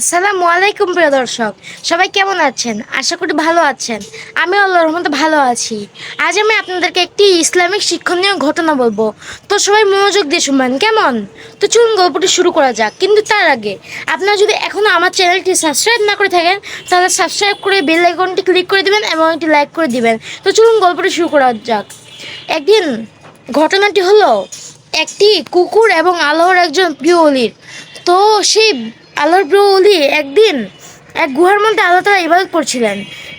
আসসালামু আলাইকুম, প্রিয় দর্শক। সবাই কেমন আছেন? আশা করি ভালো আছেন। আমি আল্লাহর রহমতে ভালো আছি। আজ আমি আপনাদেরকে একটি ইসলামিক শিক্ষণীয় ঘটনা বলব। তো সবাই মনোযোগ দিয়ে শুনবেন, কেমন? তো চলুন গল্পটি শুরু করা যাক। কিন্তু তার আগে, আপনারা যদি এখনও আমার চ্যানেলটি সাবস্ক্রাইব না করে থাকেন, তাহলে সাবস্ক্রাইব করে বেল আইকনটি ক্লিক করে দিবেন এবং একটি লাইক করে দিবেন। তো চলুন গল্পটি শুরু করা যাক। একদিন ঘটনাটি হলো, একটি কুকুর এবং আল্লাহর একজন প্রিয় অলির। তো সেই আল্লাহর প্রিয় অলি একদিন এক গুহার মধ্যে আল্লাহ তালা ইবাদত করছিলেন।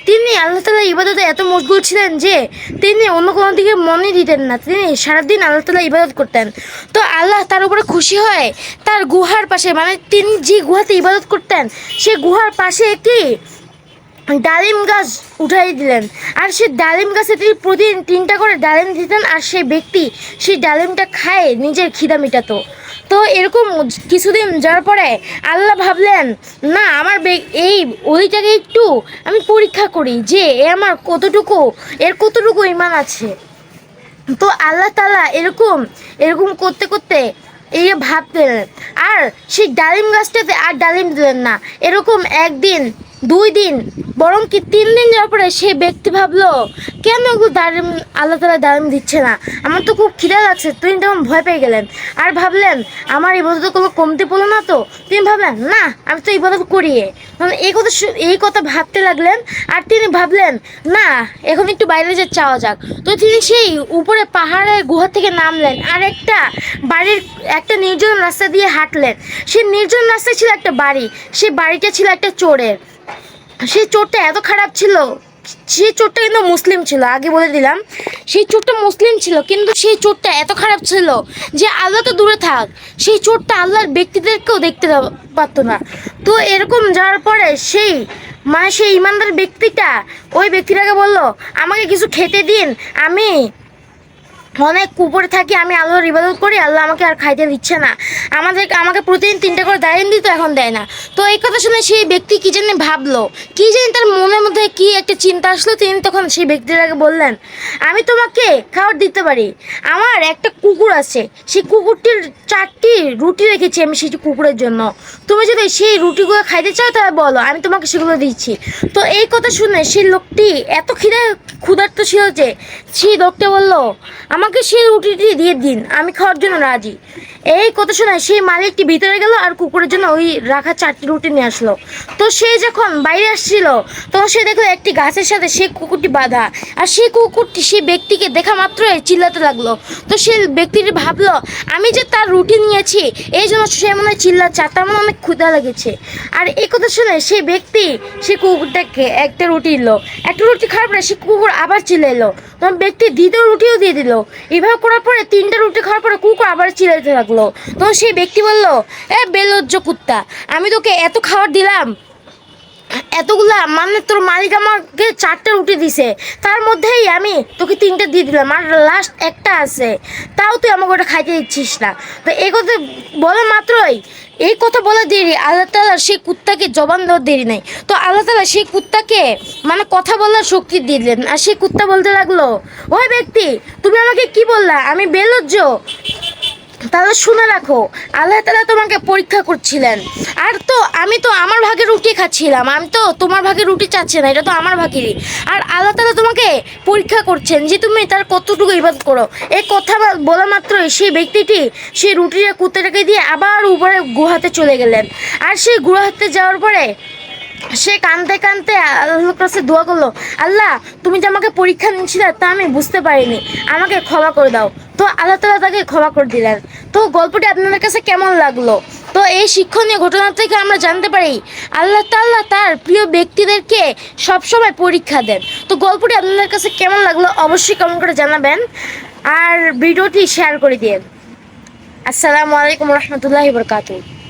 তিনি আল্লাহ তালা ইবাদতে এত মশগুল ছিলেন যে তিনি অন্য কোনো দিকে মনে দিতেন না। তিনি সারাদিন আল্লাহ তালা ইবাদত করতেন। তো আল্লাহ তার উপরে খুশি হয় তার গুহার পাশে মানে তিনি যে গুহাতে ইবাদত করতেন, সে গুহার পাশে একটি ডালিম গাছ উঠাই দিলেন। আর সে ডালিম গাছে তিনি প্রতিদিন তিনটা করে ডালিম দিতেন, আর সেই ব্যক্তি সেই ডালিমটা খায়, নিজের খিদা মেটাতো। তো এরকম কিছুদিন যাওয়ার পরে আল্লাহ ভাবলেন, না, আমার এই ওইটাকে একটু আমি পরীক্ষা করি যে এ আমার কতটুকু, এর কতটুকু ইমান আছে। তো আল্লাহ তালা এরকম এরকম করতে করতে এই যে ভাবতেন আর সেই ডালিম গাছটাতে আর ডালিম দিলেন না। এরকম একদিন, দুই দিন বরং কি তিন দিন যাওয়ার পরে সেই ব্যক্তি ভাবলো, কেন ডালিম আল্লাহ তালা ডালিম দিচ্ছে না? আমার তো খুব খিদা লাগছে, তিনি তখন ভয় পেয়ে গেলেন। আর ভাবলেন, আমার এই ইবাদত কোনো কমতে পড়ল না তো? তিনি ভাবলেন, না, আমি তো এই ইবাদত করিয়ে। এই কথা এই কথা ভাবতে লাগলেন, আর তিনি ভাবলেন, না, এখন একটু বাইরে যে চাওয়া যাক। তো তিনি সেই উপরে পাহাড়ের গুহা থেকে নামলেন, আর একটা বাড়ির, একটা নির্জন রাস্তা দিয়ে হাঁটলেন। সেই নির্জন রাস্তায় ছিল একটা বাড়ি, সেই বাড়িটা ছিল একটা চোরের। সেই চোরটা এত খারাপ ছিল সেই চোরটা কিন্তু মুসলিম ছিল, আগে বলে দিলাম। সেই চোরটা মুসলিম ছিল, কিন্তু সেই চোরটা এত খারাপ ছিল যে আল্লাহ তো দূরে থাক। সেই চোরটা আল্লাহর ব্যক্তিদেরকেও দেখতে পারতো না। তো এরকম যাওয়ার পরে সেই মানে সেই ইমানদার ব্যক্তিটা, ওই ব্যক্তিটাকে বলল, আমাকে কিছু খেতে দিন, আমি অনেক উপরে থাকি, আমি আল্লাহর ইবাদত করি, আল্লাহ আমাকে আর খাইতে দিচ্ছে না। আমাদেরকে আমাকে প্রতিদিন তিনটে করে দাঁড়িয়ে দিত, এখন দেয় না। তো এই কথা শুনে সেই ব্যক্তি কি জানি ভাবলো, কি জানি তার মনের মধ্যে কি একটা চিন্তা আসলো, তিনি তখন সেই ব্যক্তিটাকে বললেন, আমি তোমাকে খাবার দিতে পারি। আমার একটা কুকুর আছে, সেই কুকুরটির চারটি রুটি রেখেছি আমি সেই কুকুরের জন্য। তুমি যদি সেই রুটিগুলো খাইতে চাও তাহলে বলো, আমি তোমাকে সেগুলো দিচ্ছি। তো এই কথা শুনে সেই লোকটি এত খিদে, ক্ষুধার্ত ছিল যে সেই লোকটা বলল আমাকে সেই রুটিটি দিয়ে দিন, আমি খাওয়ার জন্য রাজি। এই কথা শুনে সেই মালিকটি ভিতরে গেল আর কুকুরের জন্য ওই রাখা চারটি রুটি নিয়ে আসলো। তো সে যখন বাইরে আসছিল, তখন সে দেখল একটি গাছের সাথে সেই কুকুরটি বাঁধা। আর সেই কুকুরটি সেই ব্যক্তিকে দেখা মাত্রই চিল্লাতে লাগল। তো সেই ব্যক্তিটি ভাবলো, আমি যে তার রুটি নিয়েছি, এই জন্য সে মনে হয় চিল্লাচ্ছে, তার মনে অনেক ক্ষুধা লেগেছে। আর এই কথা শুনে সেই ব্যক্তি সেই কুকুরটাকে একটা রুটি এলো একটা রুটি খাওয়ার পরে সেই কুকুর আবার চিল্লাইলো। তখন ব্যক্তি দ্বিতীয় রুটিও দিয়ে দিল। এভাবে করার পরে তিনটা রুটি খাওয়ার পরে কুকুর আবার চিলাইতে লাগল। তখন সেই ব্যক্তি বলল, এ বেলজ্জ কুত্তা, আমি তোকে এত খাবার দিলাম এতগুলা মানে তোর মালিক আমাকে চারটে রুটি দিছে। তার মধ্যেই আমি তোকে তিনটে দিয়ে দিলাম, আর লাস্ট একটা আছে। তাও তুই আমাকে ওটা খাইতে দিচ্ছিস না। তো এই কথা বলা মাত্রই, এই কথা বলা দেরি। আল্লাহ তালা সেই কুত্তাকে জবান দেওয়ার দেরি নাই। তো আল্লাহ তালা সেই কুত্তাকে মানে কথা বলার শক্তি দিলেন। আর সেই কুত্তা বলতে লাগল, ওই ব্যক্তি, তুমি আমাকে কি বললা? আমি বেলজ্জ। তাহলে শুনে রাখো, আল্লাহ তালা তোমাকে পরীক্ষা করছিলেন। আর তো আমি তো আমার ভাগে রুটি খাচ্ছিলাম, আমি তো তোমার ভাগে রুটি চাচ্ছি না, এটা তো আমার ভাগেরই। আর আল্লাহ তালা তোমাকে পরীক্ষা করছেন যে তুমি তার কতটুকু ইবাদত করো। এই কথা বলা মাত্রই সেই ব্যক্তিটি সেই রুটিটা কুত্তাটাকে দিয়ে আবার উপরে গুহাতে চলে গেলেন। আর সেই গুহাতে যাওয়ার পরে সে কানতে কানতে আল্লাহর কাছে দোয়া করল, আল্লাহ, তুমি যে আমাকে পরীক্ষা নিচ্ছিলে তা আমি বুঝতে পারিনি। আমাকে ক্ষমা করে দাও। তো আল্লাহ তালা তাকে ক্ষমা করে দিলেন। তো গল্পটি আপনাদের কাছে কেমন লাগল? তো এই শিক্ষণীয় ঘটনা থেকে আমরা জানতে পারি, আল্লাহ তাল্লাহ তার প্রিয় ব্যক্তিদেরকে সবসময় পরীক্ষা দেন। তো গল্পটি আপনাদের কাছে কেমন লাগল অবশ্যই কমেন্ট করে জানাবেন। আর ভিডিওটি শেয়ার করে দিন আসসালামু আলাইকুম রহমতুল্লাহ বরকাতুহ।